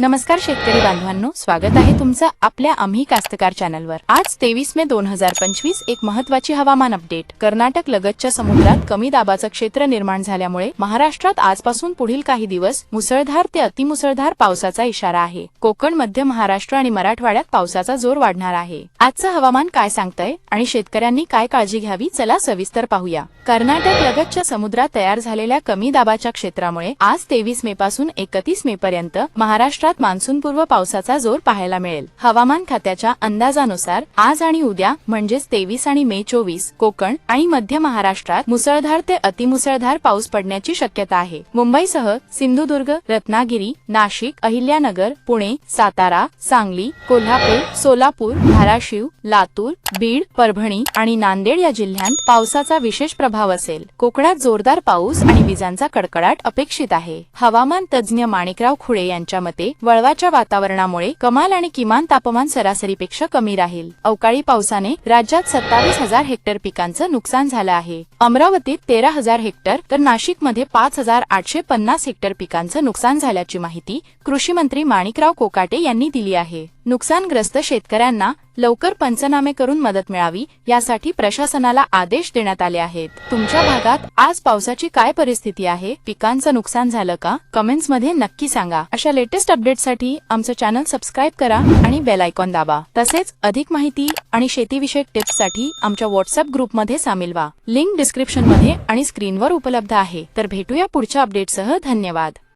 नमस्कार शेतकरी बांधवांनो स्वागत आहे तुमचं आपल्या आम्ही कास्तकार चॅनलवर. आज तेवीस मे दोन हजार पंचवीस एक महत्वाची हवामान अपडेट. कर्नाटक लगतच्या समुद्रात कमी दाबाचं क्षेत्र निर्माण झाल्यामुळे महाराष्ट्रात आजपासून पुढील काही दिवस मुसळधार ते अतिमुसळधार पावसाचा इशारा आहे. कोकण मध्य महाराष्ट्र आणि मराठवाड्यात पावसाचा जोर वाढणार आहे. आजचं हवामान काय सांगतंय आणि शेतकऱ्यांनी काय काळजी घ्यावी चला सविस्तर पाहूया. कर्नाटक लगतच्या समुद्रात तयार झालेल्या कमी दाबाच्या क्षेत्रामुळे आज तेवीस मे पासून एकतीस मे पर्यंत महाराष्ट्रात मान्सूनपूर्व पावसाचा जोर पाहायला मिळेल. हवामान खात्याच्या अंदाजानुसार आज आणि उद्या म्हणजेच तेवीस आणि मे चोवीस कोकण आणि मध्य महाराष्ट्रात मुसळधार ते अतिमुसळधार पाऊस पडण्याची शक्यता आहे. मुंबईसह सिंधुदुर्ग रत्नागिरी नाशिक अहिल्यानगर पुणे सातारा सांगली कोल्हापूर सोलापूर धाराशिव लातूर बीड परभणी आणि नांदेड या जिल्ह्यांत पावसाचा विशेष प्रभाव असेल. कोकणात जोरदार पाऊस आणि विजांचा कडकडाट अपेक्षित आहे. हवामान तज्ज्ञ माणिकराव खुळे यांच्या मते वळवाच्या वातावरणामुळे कमाल आणि किमान तापमान सरासरीपेक्षा कमी राहील. अवकाळी पावसाने राज्यात सत्तावीस हजार हेक्टर पिकांचं नुकसान झालं आहे. अमरावतीत तेरा हजार हेक्टर तर नाशिकमध्ये पाच हजार आठशे पन्नास हेक्टर पिकांचं नुकसान झाल्याची माहिती कृषी मंत्री माणिकराव कोकाटे यांनी दिली आहे. नुकसानग्रस्त शेतकऱ्यांना लवकर पंचनामे करून मदत मिळावी यासाठी प्रशासनाला आदेश देण्यात आले आहेत. तुमच्या भागात आज पावसाची काय परिस्थिती आहे? पिकांचं नुकसान झालं का? कमेंट्समध्ये नक्की सांगा. अशा लेटेस्ट अपडेटसाठी आमचं चॅनल सबस्क्राईब करा आणि बेल आयकॉन दाबा. तसेच अधिक माहिती आणि शेतीविषयक टिप्ससाठी आमच्या व्हॉट्सअप ग्रुपमध्ये सामील व्हा. लिंक डिस्क्रिप्शनमध्ये आणि स्क्रीनवर उपलब्ध आहे. तर भेटूया पुढच्या अपडेटसह. धन्यवाद.